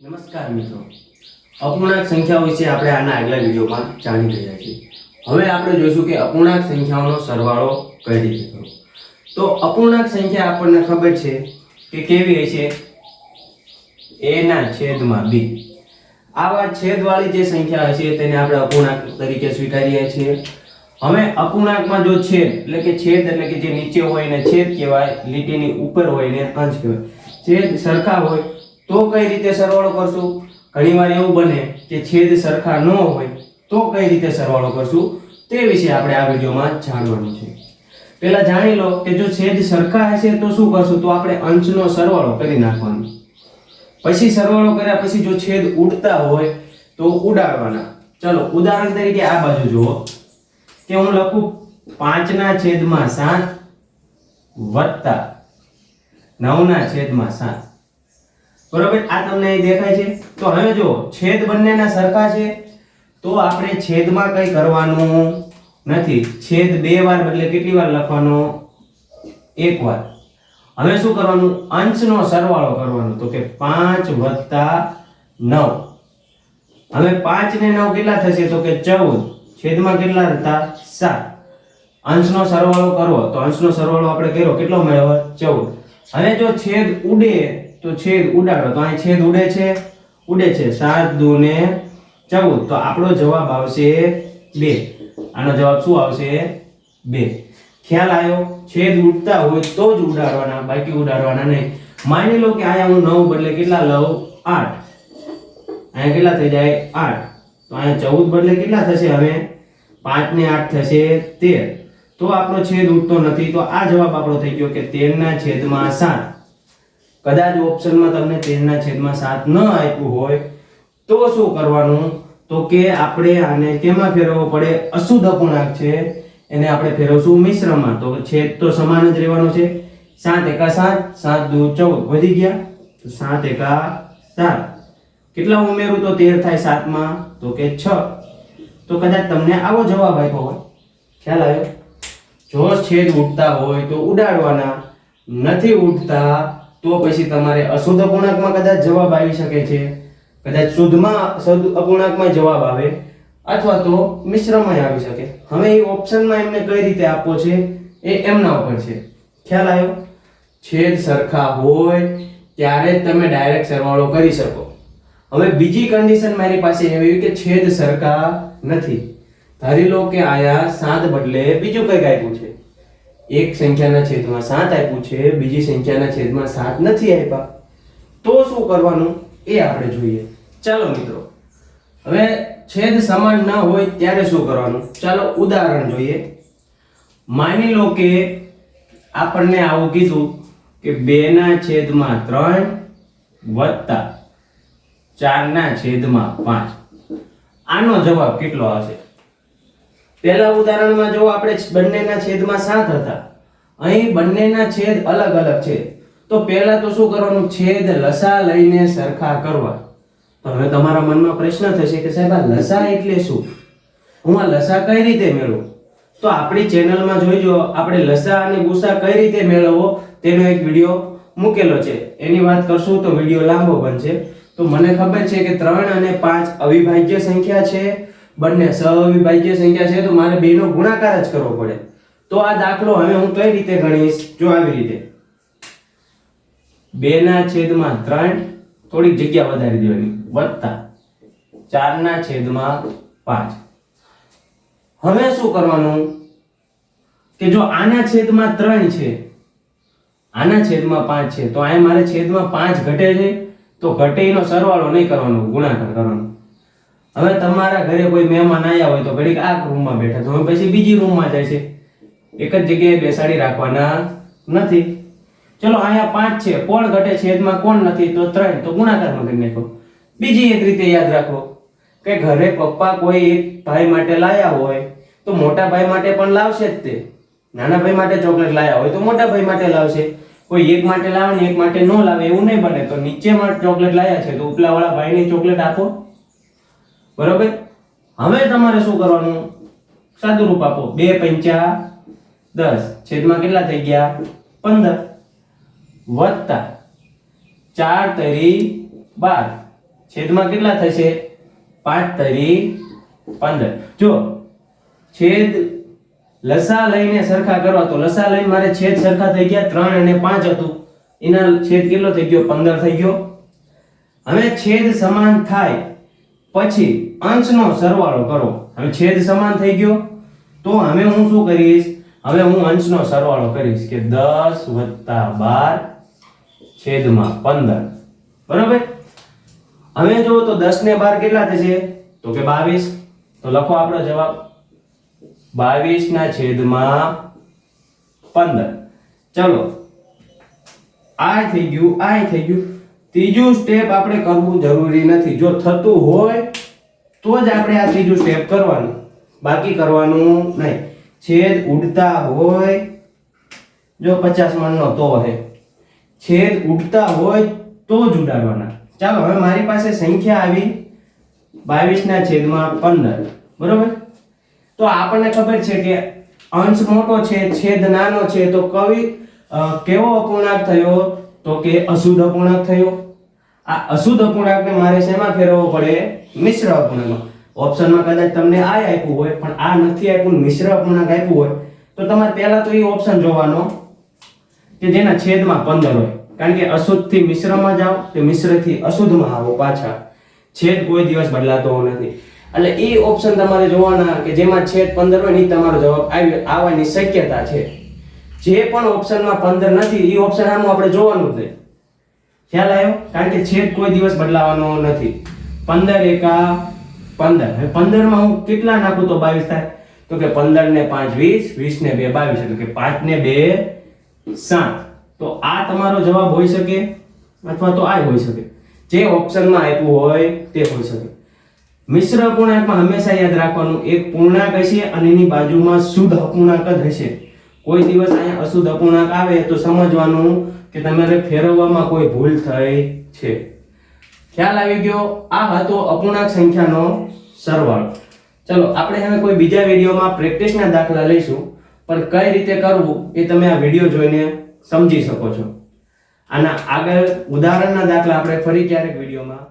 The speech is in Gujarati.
નમસ્કાર મિત્રો. અપૂર્ણાંક સંખ્યાઓ વિશે આપણે આના આગલા વિડીયોમાં જાણી રહ્યા છીએ. હવે આપણે જોઈશું કે અપૂર્ણાંક સંખ્યાઓનો સરવાળો કઈ રીતે કરવો. તો અપૂર્ણાંક સંખ્યા આપણને ખબર છે કે કેવી હોય છે? A ના છેદમાં બી આવા છેદવાળી જે સંખ્યા છે તેને આપણે અપૂર્ણાંક તરીકે સ્વીકારીએ છીએ. હવે અપૂર્ણાંકમાં જો છેદ, એટલે કે છેદ, એટલે કે જે નીચે હોય ને છેદ કહેવાય, લીટીની ઉપર હોય ને અંશ કહેવાય. છેદ સરખા હોય તો કઈ રીતે સરવાળો કરશું? ઘણીવાર એવું બને કે છેદ સરખા ન હોય, તો કઈ રીતે સરવાળો કરશું? તે વિશે આપણે આ વિડીયોમાં જાણવાનું છે. પહેલા જાણી લો કે જો છેદ સરખા હશે તો શું કરશું? તો આપણે અંશનો સરવાળો કરી નાખવાનો. પછી સરવાળો કર્યા પછી જો છેદ ઉડતા હોય, તો ઉડાડવાના. ચલો, ઉદાહરણ તરીકે આ બાજુ જુઓ. કે હું લખું, પાંચના છેદમાં સાત વત્તા નવના છેદમાં સાત. બરોબર? આ તમને અહીં દેખાય છે. તો હવે જો, છેદ બંનેના સરખા છે, તો આપણે છેદમાં કંઈ કરવાનું નથી. છેદ બે વાર બદલે કેટલી વાર લખવાનો? એક વાર. હવે શું કરવાનું? અંશનો સરવાળો કરવાનો. તો કે પાંચ વત્તા નવ. હવે પાંચ ને નવ કેટલા થશે? તો કે ચૌદ. છેદમાં કેટલા હતા સાત. અંશનો સરવાળો કરવો. તો અંશનો સરવાળો આપણે કર્યો. કેટલો મળ્યો? ચૌદ. હવે જો છેદ ઉડે તો છેદ ઉડાડો. તો અહીં છેદ ઉડે છે? ઉડે છે. સાત દુ ને ચૌદ. તો આપણો જવાબ આવશે બે. આનો જવાબ શું આવશે? બે. ખ્યાલ આવ્યો છેદ ઉડતા હોય તો જ ઉડાડવાના. બાકી ઉડાડવાના નહીં. માની લો કે અહીંયા હું નવ બદલે કેટલા લઉં? આઠ. અહીંયા કેટલા થઈ જાય? આઠ. તો અહીંયા ચૌદ બદલે કેટલા થશે હવે? પાંચ ને આઠ થશે તેર. તો આપણો છેદ ઉડતો નથી. તો આ જવાબ આપણો થઈ ગયો કે તેરના છેદમાં સાત. કદાચ ઓપ્શનમાં તમને તેરના છેદમાં સાત ન આપ્યું હોય, તો શું કરવાનું? તો કે આપણે આને કેમાં ફેરવવો પડે? અશુદ્ધ અપૂર્ણાંક છે. એને આપણે ફેરવશું મિશ્રમાં. તો છેદ તો સમાન જ રહેવાનો છે. સાત એકા સાત સાત દુ ચૌદ વધી ગયા. તો સાત એકા સાત. કેટલા ઉમેરું તો તેર થાય સાતમાં? તો કે છ. તો કદાચ તમને આવો જવાબ આપ્યો હોય. ખ્યાલ આવ્યો? જો છેદ ઉડતા હોય તો ઉડાડવાના. નથી ઉડતા. તો પછી તમારે અશુદ્ધ અપૂર્ણાંકમાં કદાચ જવાબ આવી શકે છે. કદાચ શુદ્ધમાં શુદ્ધ અપૂર્ણાંકમાં જવાબ આવે અથવા તો મિશ્રમાં આવી શકે. હવે એ ઓપ્શનમાં એમને કઈ રીતે આપવો છે એ એમના ઉપર છે. ખ્યાલ આવ્યો? છેદ સરખા હોય ત્યારે તમે ડાયરેક્ટ સરવાળો કરી શકો. હવે બીજી કન્ડિશન મારી પાસે એવી કે છેદ સરખા નથી. ધારી લો કે આયા સાત બદલે બીજું કંઈક આપ્યું છે. એક સંખ્યાના છેદમાં સાત આપ્યું છે, બીજી સંખ્યાના છેદમાં સાત નથી આપ્યા. તો શું કરવાનું? એ આપણે જોઈએ. ચાલો મિત્રો, હવે છેદ સમાન ન હોય ત્યારે શું કરવાનું? ચાલો ઉદાહરણ જોઈએ. માની લો કે આપણને આવું કીધું કે બે ના છેદમાં ત્રણ વત્તા ચારના છેદમાં પાંચ. આનો જવાબ કેટલો આવશે? પહેલા ઉદાહરણમાં જો આપણે બંનેના છેદમાં સાત હતા, અહીં બંનેના છેદ અલગ અલગ છે. તો પહેલા તો શું કરવાનું? છેદ લસા લઈને સરખા કરવા. તો હવે તમારા મનમાં પ્રશ્ન થશે કે સાહેબ, આ લસા એટલે શું? હું આ લસા કઈ રીતે મેળવું? તો આપણી ચેનલમાં જોઈજો, આપણે લસા અને ગુસા કઈ રીતે મેળવવો તેનો એક વીડિયો મૂકેલો છે. એની વાત કરશું તો વીડિયો લાંબો બનશે. તો મને ખબર છે કે ત્રણ અને પાંચ અવિભાજ્ય સંખ્યા છે. બંને સહવિભાજ્ય સંખ્યા છે, તો મારે બેનો ગુણાકાર જ કરવો પડે. તો આ દાખલો હવે હું કઈ રીતે ગણીશ? જો આવી રીતે. બે ના છેદમાં ત્રણ, થોડીક જગ્યા વધારી દેવાની. વત્તા ચાર ના છેદમાં પાંચ. હવે શું કરવાનું? કે જો આના છેદમાં ત્રણ છે, આના છેદમાં પાંચ છે, તો અહીંયા મારે છેદમાં પાંચ ઘટે છે, તો ઘટે એનો સરવાળો નહીં કરવાનો, ગુણાકાર કરવાનો. હવે તમારા ઘરે કોઈ મહેમાન આવ્યા હોય તો ઘડીક આ રૂમમાં બેઠા તો હવે પછી બીજી રૂમમાં જાય છે. એક જ જગ્યાએ બેસાડી રાખવાના નથી. ચલો, અહીંયા પાંચ છે. કોણ ઘટે છેદમાં કોણ નથી તો ત્રણ. તો ગુણાકારમાં કરી નાખો. બીજી એક રીતે યાદ રાખો કે ઘરે પપ્પા કોઈ એક ભાઈ માટે લાયા હોય તો મોટા ભાઈ માટે પણ લાવશે જ તે. નાના ભાઈ માટે ચોકલેટ લાયા હોય તો મોટા ભાઈ માટે લાવશે. કોઈ એક માટે લાવે ને એક માટે ન લાવે એવું નહીં બને. તો નીચે ચોકલેટ લાયા છે તો ઉપલાવાળા ભાઈને ચોકલેટ આપો. બરોબર? હવે તમારે શું કરવાનું? સાદું રૂપ આપો. બે પંચા દસ. છેદમાં કેટલા થઈ ગયા? પંદર. વત્તા ચાર તરી બાર. છેદમાં કેટલા થશે? પાંચ તરી પંદર. જો, છેદ લસા લઈને સરખા કરવા તો લસા લઈને મારે છેદ સરખા થઈ ગયા, ત્રણ અને પાંચ હતું. એના છેદ કેટલો થઈ ગયો? પંદર થઈ ગયો. હવે છેદ સમાન થાય. પછી અંશનો સરવાળો કરો. હવે છેદ સમાન થઈ ગયો. તો હવે હું શું કરીશ? હવે હું અંશનો સરવાળો કરીશ કે દસ વત્તા બાર છેદમાં પંદર. બરોબર? હવે જો તો દસ ને બાર કેટલા થશે? તો કે બાવીસ. તો લખો આપણો જવાબ. બાવીસ ના છેદમાં પંદર. ચલો. આ થઈ ગયું આ થઈ ગયું. ત્રીજું સ્ટેપ આપણે કરવું જરૂરી નથી. જો થતું હોય, તો જ આપણે આ ત્રીજું સ્ટેપ કરવાનું. બાકી કરવાનું નહીં. છેદ ઉડતા હોય, જો પચાસ મણનો તો હે. છેદ ઉડતા હોય, તો જ ઉડાડવાના. ચાલો, હવે મારી પાસે સંખ્યા આવી બાવીસના છેદમાં પંદર. બરોબર? તો આપણને ખબર છે કે અંશ મોટો છે, છેદ નાનો છે. તો કવિ કેવો અપૂર્ણાંક થયો? તો કે અશુદ્ધ અપૂર્ણાંક થયો. આ અશુદ્ધ અપૂર્ણાંકને મારે શેમાં ફેરવવો પડે? મિશ્ર અપૂર્ણાંકમાં. ઓપ્શનમાં કદાચ તમને આ આપ્યું હોય, પણ આ નથી આપ્યું, મિશ્ર અપૂર્ણાંક આપ્યું હોય, તો તમારે પહેલા તો એ ઓપ્શન જોવાનો કે જેના છેદમાં પંદર હોય. કારણ કે અશુદ્ધથી મિશ્રમાં જાઓ કે મિશ્રથી અશુદ્ધમાં આવો પાછા. છેદ કોઈ દિવસ બદલાતો નથી. એટલે એ ઓપ્શન તમારે જોવાના કે જેમાં છેદ પંદર હોય ને તમારો જવાબ આવી, આવવાની શક્યતા છે. જે પણ ઓપ્શનમાં પંદર નથી, એ ઓપ્શન આમાં આપણે જોવાનું જ નહીં. ખ્યાલ આવ્યો? કારણ કે છેદ કોઈ દિવસ બદલાવાનો નથી. પંદર એકા પંદર. હવે પંદરમાં હું કેટલા નાખું તો બાવીસ થાય? તો કે પંદર ને પાંચ વીસ વીસ ને બે બાવીસ. એટલે કે પાંચ ને બે સાત. તો આ તમારો જવાબ હોઈ શકે અથવા તો આ હોઈ શકે. જે ઓપ્શનમાં આપ્યું હોય તે હોઈ શકે. મિશ્ર અપૂર્ણાંકમાં હંમેશા યાદ રાખવાનું, એક પૂર્ણાંક હશે અને એની બાજુમાં શુદ્ધ અપૂર્ણાંક જ હશે. કોઈ દિવસ અહીંયા અશુદ્ધ અપૂર્ણાંક આવે તો સમજવાનું કે તમારે ફેરવવામાં કોઈ ભૂલ થઈ છે. ખ્યાલ આવી ગયો? આ હતો અપૂર્ણાંક સંખ્યાનો સરવાળો. ચલો, આપણે હવે કોઈ બીજા વિડીયોમાં પ્રેક્ટિસના દાખલા લઈશું, પણ કઈ રીતે કરવું એ તમે આ વીડિયો જોઈને સમજી શકો છો. આના આગળ ઉદાહરણના દાખલા આપણે ફરી ક્યારેક વિડીયોમાં